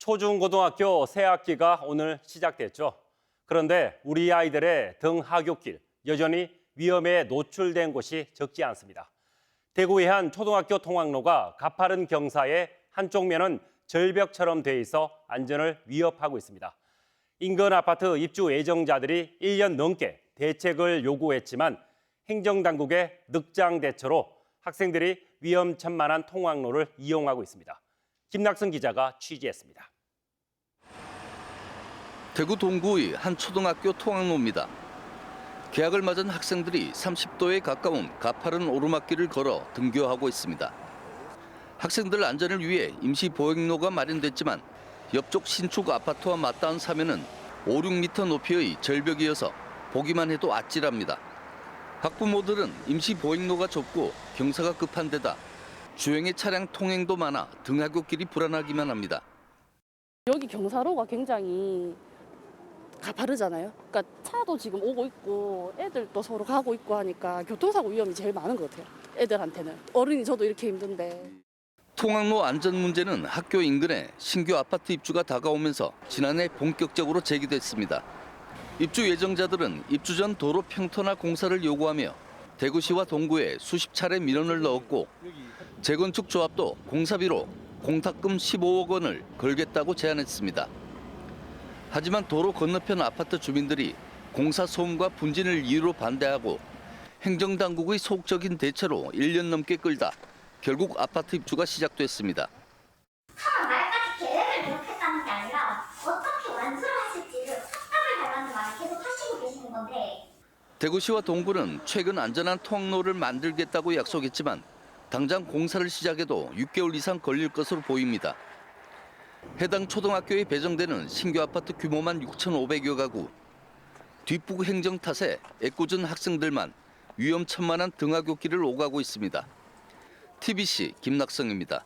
초중고등학교 새 학기가 오늘 시작됐죠. 그런데 우리 아이들의 등하굣길 여전히 위험에 노출된 곳이 적지 않습니다. 대구의 한 초등학교 통학로가 가파른 경사에 한쪽 면은 절벽처럼 돼 있어 안전을 위협하고 있습니다. 인근 아파트 입주 예정자들이 1년 넘게 대책을 요구했지만 행정당국의 늑장 대처로 학생들이 위험천만한 통학로를 이용하고 있습니다. 김낙선 기자가 취재했습니다. 대구 동구의 한 초등학교 통학로입니다. 개학을 맞은 학생들이 30도에 가까운 가파른 오르막길을 걸어 등교하고 있습니다. 학생들 안전을 위해 임시 보행로가 마련됐지만 옆쪽 신축 아파트와 맞닿은 사면은 5, 6m 높이의 절벽이어서 보기만 해도 아찔합니다. 학부모들은 임시 보행로가 좁고 경사가 급한 데다 주행의 차량 통행도 많아 등하굣길이 불안하기만 합니다. 여기 경사로가 굉장히 가파르잖아요. 그러니까 차도 지금 오고 있고 애들도 서로 가고 있고 하니까 교통사고 위험이 제일 많은 것 같아요. 애들한테는 어른이 저도 이렇게 힘든데 통학로 안전 문제는 학교 인근에 신규 아파트 입주가 다가오면서 지난해 본격적으로 제기됐습니다. 입주 예정자들은 입주 전 도로 평탄화 공사를 요구하며 대구시와 동구에 수십 차례 민원을 넣었고 재건축 조합도 공사비로 공탁금 15억 원을 걸겠다고 제안했습니다. 하지만 도로 건너편 아파트 주민들이 공사 소음과 분진을 이유로 반대하고 행정당국의 소극적인 대처로 1년 넘게 끌다 결국 아파트 입주가 시작됐습니다. 대구시와 동구는 최근 안전한 통로를 만들겠다고 약속했지만 당장 공사를 시작해도 6개월 이상 걸릴 것으로 보입니다. 해당 초등학교에 배정되는 신규 아파트 규모만 6,500여 가구. 뒷북 행정 탓에 애꿎은 학생들만 위험천만한 등하굣길을 오가고 있습니다. TBC 김낙성입니다.